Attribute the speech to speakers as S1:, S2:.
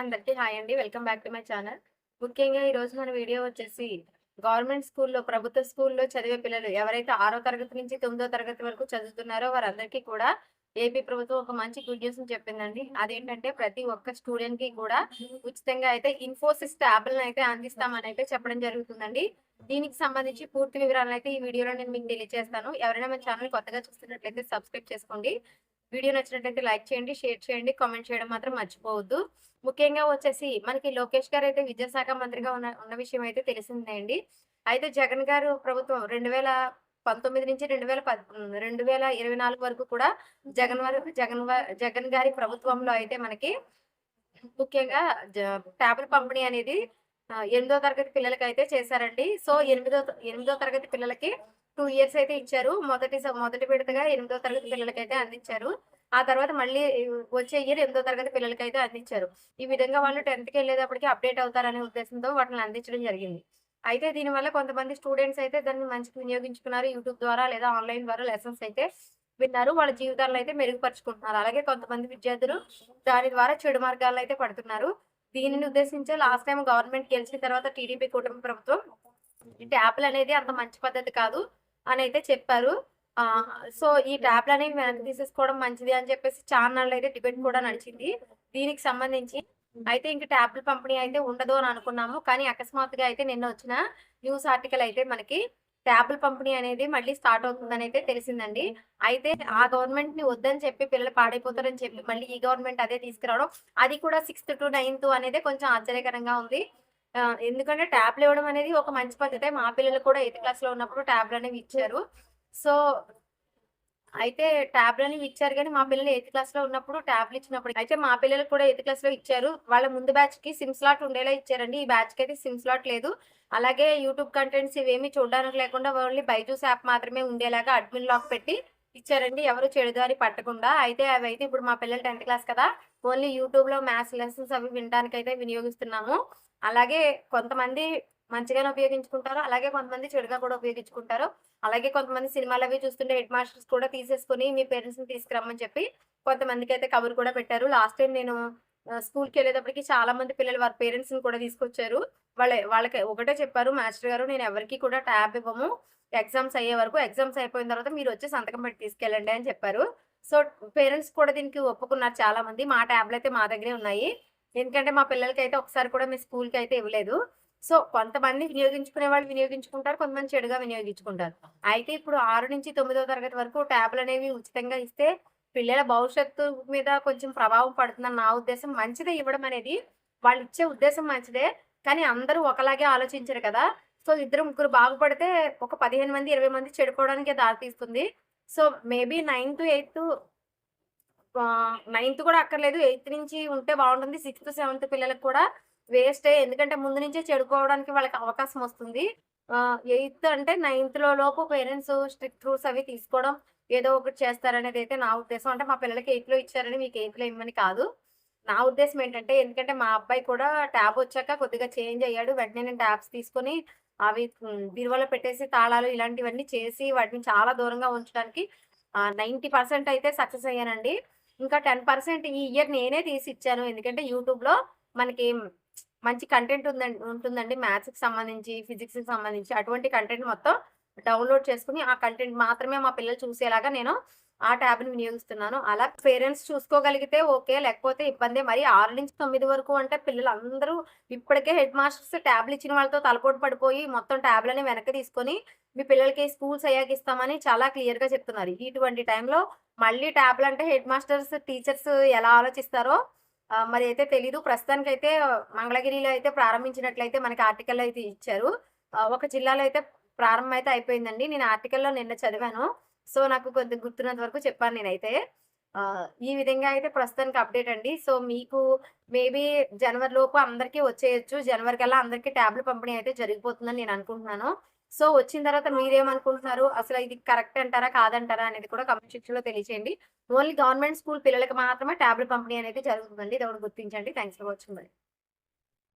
S1: అందరికీ హాయ్ అండి. Welcome back to my channel. ముఖ్యంగా ఈ రోజు మన వీడియో వచ్చేసి గవర్నమెంట్ స్కూల్లో ప్రభుత్వ స్కూల్లో చదివే పిల్లలు ఎవరైతే ఆరో తరగతి నుంచి తొమ్మిదో తరగతి వరకు చదువుతున్నారో వారందరికీ కూడా ఏపీ ప్రభుత్వం ఒక మంచి గుడ్ న్యూస్ చెప్పిందండి. అదేంటంటే ప్రతి ఒక్క స్టూడెంట్కి కూడా ఉచితంగా అయితే ఇన్ఫోసిస్ ట్యాబ్లను అయితే అందిస్తామని అయితే చెప్పడం జరుగుతుందండి. దీనికి సంబంధించి పూర్తి వివరాలను అయితే ఈ వీడియోలో నేను మీకు తెలియజేస్తాను. ఎవరైనా మన ఛానల్ కొత్తగా చూస్తున్నట్లయితే సబ్స్క్రైబ్ చేసుకోండి. వీడియో నచ్చినట్లయితే లైక్ చేయండి షేర్ చేయండి కామెంట్ చేయడం మాత్రం మర్చిపోవద్దు. ముఖ్యంగా వచ్చేసి మనకి లోకేష్ గారు అయితే విద్యాశాఖ మంత్రిగా ఉన్న ఉన్న విషయం అయితే తెలిసిందే అండి అయితే జగన్ గారు ప్రభుత్వం రెండు వేల పంతొమ్మిది నుంచి రెండు వేల పద్ రెండు వేల ఇరవై నాలుగు వరకు కూడా జగన్ వారు జగన్ జగన్ గారి ప్రభుత్వంలో అయితే మనకి ముఖ్యంగా ట్యాబ్ల పంపిణీ అనేది ఎనిమిదో తరగతి పిల్లలకి అయితే చేశారండి. సో ఎనిమిదో ఎనిమిదో తరగతి పిల్లలకి టూ ఇయర్స్ అయితే ఇచ్చారు. మొదటి మొదటి విడతగా ఎనిమిదో తరగతి పిల్లలకి అయితే అందించారు. ఆ తర్వాత మళ్ళీ వచ్చే ఇయర్ ఎనిమిదో తరగతి పిల్లలకి అయితే అందించారు. ఈ విధంగా వాళ్ళు టెన్త్కి వెళ్ళేటప్పటికి అప్డేట్ అవుతారనే ఉద్దేశంతో వాటిని అందించడం జరిగింది. అయితే దీనివల్ల కొంతమంది స్టూడెంట్స్ అయితే దాన్ని మంచిగా వినియోగించుకున్నారు. యూట్యూబ్ ద్వారా లేదా ఆన్లైన్ ద్వారా లెసన్స్ అయితే విన్నారు. వాళ్ళ జీవితాలను అయితే మెరుగుపరుచుకుంటున్నారు. అలాగే కొంతమంది విద్యార్థులు దాని ద్వారా చెడు మార్గాల్లో అయితే పడుతున్నారు. దీనిని ఉద్దేశించి లాస్ట్ టైం గవర్నమెంట్ గెలిచిన తర్వాత టీడీపీ కుటుంబ ప్రభుత్వం ఈ ట్యాబ్లు అనేది అంత మంచి పద్ధతి కాదు. అని అయితే చెప్పారు. ఆ సో ఈ ట్యాబ్లు అనేవి వెనక్కి తీసేసుకోవడం మంచిది అని చెప్పేసి ఛానల్ అయితే డిబేట్ కూడా నడిచింది. దీనికి సంబంధించి అయితే ఇంక ట్యాబ్లు పంపిణీ అయితే ఉండదు అని అనుకున్నాము. కానీ అకస్మాత్తుగా అయితే నిన్న వచ్చిన న్యూస్ ఆర్టికల్ అయితే మనకి ట్యాబ్ల పంపిణీ అనేది మళ్ళీ స్టార్ట్ అవుతుందని అయితే తెలిసిందండి. అయితే ఆ గవర్నమెంట్ని వద్దని చెప్పి పిల్లలు పాడైపోతారని చెప్పి మళ్ళీ ఈ గవర్నమెంట్ అదే తీసుకురావడం అది కూడా సిక్స్త్ టు నైన్త్ అనేది కొంచెం ఆశ్చర్యకరంగా ఉంది. ఎందుకంటే ట్యాబ్లు ఇవ్వడం అనేది ఒక మంచి పద్ధతి. మా పిల్లలు కూడా ఎయిత్ క్లాస్లో ఉన్నప్పుడు ట్యాబ్లు అనేవి ఇచ్చారు. సో అయితే ట్యాబ్లు అనేవి ఇచ్చారు కానీ మా పిల్లలు ఎయిత్ క్లాస్లో ఉన్నప్పుడు ట్యాబ్లు ఇచ్చినప్పుడు అయితే మా పిల్లలు కూడా ఎయిత్ క్లాస్లో ఇచ్చారు. వాళ్ళ ముందు బ్యాచ్కి సిమ్ స్లాట్ ఉండేలా ఇచ్చారండి. ఈ బ్యాచ్కి అయితే సిమ్ స్లాట్ లేదు. అలాగే యూట్యూబ్ కంటెంట్స్ ఇవేమి చూడడానికి లేకుండా ఓన్లీ బైజూస్ యాప్ మాత్రమే ఉండేలాగా అడ్మిన్ లాక్ పెట్టి ఇచ్చారండి. ఎవరు చెడుదారి పట్టకుండా. అయితే అవి అయితే ఇప్పుడు మా పిల్లలు టెన్త్ క్లాస్ కదా ఓన్లీ యూట్యూబ్లో మ్యాథ్స్ లెసన్స్ అవి వినడానికి అయితే వినియోగిస్తున్నాము. అలాగే కొంతమంది మంచిగానే ఉపయోగించుకుంటారు అలాగే కొంతమంది చెడుగా కూడా ఉపయోగించుకుంటారు. అలాగే కొంతమంది సినిమాలు అవి చూస్తుంటే హెడ్ మాస్టర్స్ కూడా తీసేసుకుని మీ పేరెంట్స్ని తీసుకురమ్మని చెప్పి కొంతమందికి అయితే కబురు కూడా పెట్టారు. లాస్ట్ టైం నేను స్కూల్కి వెళ్ళేటప్పటికి చాలా మంది పిల్లలు వారి పేరెంట్స్ని కూడా తీసుకొచ్చారు. వాళ్ళ వాళ్ళకి ఒకటే చెప్పారు మాస్టర్ గారు నేను ఎవరికి కూడా ట్యాబ్ ఇవ్వము. ఎగ్జామ్స్ అయ్యే వరకు ఎగ్జామ్స్ అయిపోయిన తర్వాత మీరు వచ్చి సంతకం పెట్టి తీసుకెళ్ళండి అని చెప్పారు. సో పేరెంట్స్ కూడా దీనికి ఒప్పుకున్నారు చాలా మంది. మా ట్యాబ్లు అయితే మా దగ్గరే ఉన్నాయి. ఎందుకంటే మా పిల్లలకి అయితే ఒకసారి కూడా మీ స్కూల్కి అయితే ఇవ్వలేదు. సో కొంతమంది వినియోగించుకునే వాళ్ళు వినియోగించుకుంటారు కొంతమంది చెడుగా వినియోగించుకుంటారు. అయితే ఇప్పుడు ఆరు నుంచి తొమ్మిదో తరగతి వరకు ట్యాబ్లు అనేవి ఉచితంగా ఇస్తే పిల్లల భవిష్యత్తు మీద కొంచెం ప్రభావం పడుతుందని నా ఉద్దేశం. మంచిదే ఇవ్వడం అనేది. వాళ్ళు ఇచ్చే ఉద్దేశం మంచిదే. కానీ అందరూ ఒకలాగే ఆలోచించరు కదా. సో ఇద్దరు ముగ్గురు బాగుపడితే ఒక పదిహేను మంది ఇరవై మంది చెడిపోవడానికి దారితీస్తుంది so maybe ninth eighth ninth కూడా అక్కర్లేదు. ఎయిత్ నుంచి ఉంటే బాగుంటుంది. సిక్స్త్ సెవెంత్ పిల్లలకు కూడా వేస్టే ఎందుకంటే ముందు నుంచే చెడుకోవడానికి వాళ్ళకి అవకాశం వస్తుంది. ఎయిత్ అంటే నైన్త్లో లోపు పేరెంట్స్ స్ట్రిక్ట్ రూల్స్ అవి తీసుకోవడం ఏదో ఒకటి చేస్తారనేది అయితే నా ఉద్దేశం. అంటే మా పిల్లలకి ఎయిట్లో ఇచ్చారని మీకు ఎయిట్లో ఇవ్వమని కాదు. నా ఉద్దేశం ఏంటంటే ఎందుకంటే మా అబ్బాయి కూడా ట్యాబ్ వచ్చాక కొద్దిగా చేంజ్ అయ్యాడు. వెంటనే నేను ట్యాబ్స్ తీసుకొని అవి బిరువలో బీరువాలో పెట్టేసి తాళాలు ఇలాంటివన్నీ చేసి వాటిని చాలా దూరంగా ఉంచడానికి నైంటీ పర్సెంట్ అయితే సక్సెస్ అయ్యానండి. ఇంకా టెన్ పర్సెంట్ ఈ ఇయర్ నేనే తీసి ఇచ్చాను. ఎందుకంటే యూట్యూబ్లో మనకి మంచి కంటెంట్ ఉందండి ఉంటుందండి. మ్యాథ్స్కి సంబంధించి ఫిజిక్స్కి సంబంధించి అటువంటి కంటెంట్ మొత్తం డౌన్లోడ్ చేసుకుని ఆ కంటెంట్ మాత్రమే మా పిల్లలు చూసేలాగా నేను ఆ ట్యాబ్ని వినియోగిస్తున్నాను. అలా పేరెంట్స్ చూసుకోగలిగితే ఓకే లేకపోతే ఇబ్బంది. మరి ఆరు నుంచి తొమ్మిది వరకు అంటే పిల్లలు అందరూ ఇప్పటికే హెడ్ మాస్టర్స్ ట్యాబ్లు ఇచ్చిన వాళ్ళతో తలపోటు పడిపోయి మొత్తం ట్యాబ్లని వెనక్కి తీసుకొని మీ పిల్లలకి స్కూల్స్ అయ్యాక ఇస్తామని చాలా క్లియర్గా చెప్తున్నారు. ఇటువంటి టైంలో మళ్ళీ ట్యాబ్లు అంటే హెడ్ మాస్టర్స్ టీచర్స్ ఎలా ఆలోచిస్తారో మరి అయితే తెలీదు. ప్రస్తుతానికి అయితే మంగళగిరిలో అయితే ప్రారంభించినట్లయితే మనకి ఆర్టికల్ అయితే ఇచ్చారు. ఒక జిల్లాలో అయితే ప్రారంభం అయితే అయిపోయిందండి. నేను ఆర్టికల్లో నిన్న చదివాను. సో నాకు కొంచెం గుర్తున్నంత వరకు చెప్పాను నేనైతే. ఈ విధంగా అయితే ప్రస్తుతానికి అప్డేట్ అండి. సో మీకు మేబీ జనవరి లోపు అందరికీ వచ్చేయచ్చు. జనవరి కల్లా అందరికీ ట్యాబ్లు పంపిణీ అయితే జరిగిపోతుందని నేను అనుకుంటున్నాను. సో వచ్చిన తర్వాత మీరేమనుకుంటున్నారు? అసలు ఇది కరెక్ట్ అంటారా? కాదంటారా? అనేది కూడా కమెంట్ సెక్షన్లో తెలియచేయండి. ఓన్లీ గవర్నమెంట్ స్కూల్ పిల్లలకి మాత్రమే ట్యాబ్లు పంపిణీ అనేది జరుగుతుందండి. ఇది ఒకటి గుర్తించండి. థ్యాంక్స్ ఫర్ వాచింగ్ మరి